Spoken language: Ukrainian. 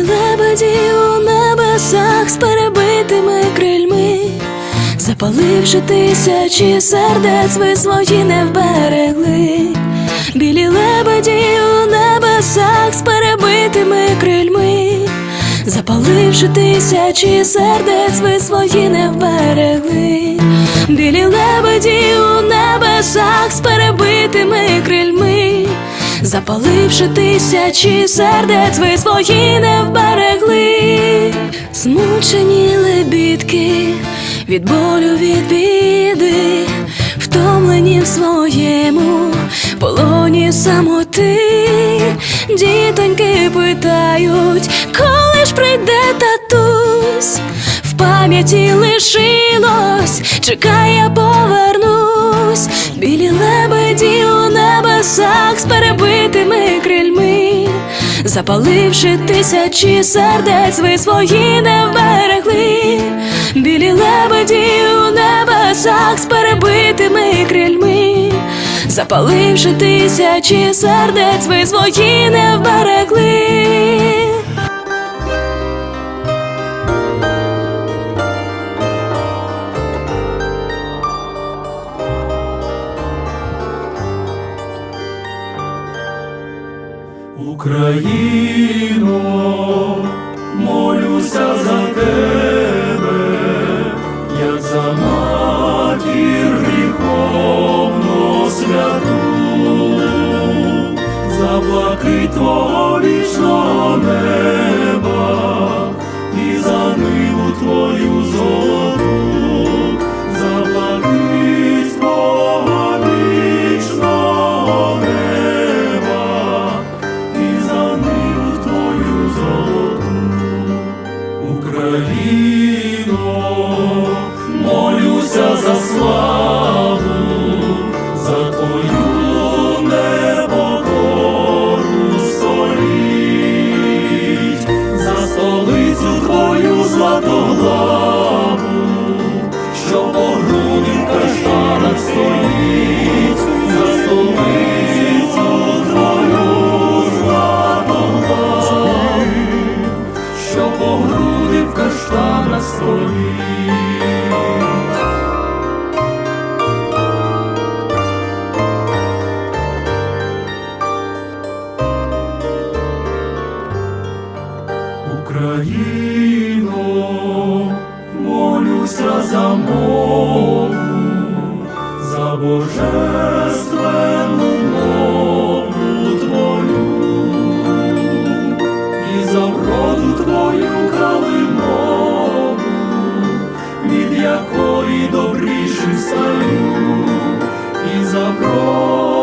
лебеді у небесах з перебитими крильми, запаливши тисячі сердець, ви свої не вберегли. Білі лебеді у небесах з перебитими крильми, запаливши тисячі сердець, ви свої не вберегли. Білі лебеді у небесах з перебитими крильми, запаливши тисячі сердець, ви свої не вберегли. Змучені лебідки від болю від біди, втомлені в своєму полоні самоти, дітоньки питають, коли ж прийде татусь, в пам'яті лишилось, чекай, запаливши тисячі сердець, ви свої не вберегли, білі лебеді у небесах з перебитими крильми, запаливши тисячі сердець, ви свої не вберегли. Україно, молюся за тебе, як за матір гріховну святу, за блакить твого вічного неба і за ниву твою Україно, молюся за славу, за твою непокору століть, за столицю твою златоглаву, столі. Україно, молюся за мову, за божественну мову твою і за вроду твою калину від якої добріший стаю і запрошую.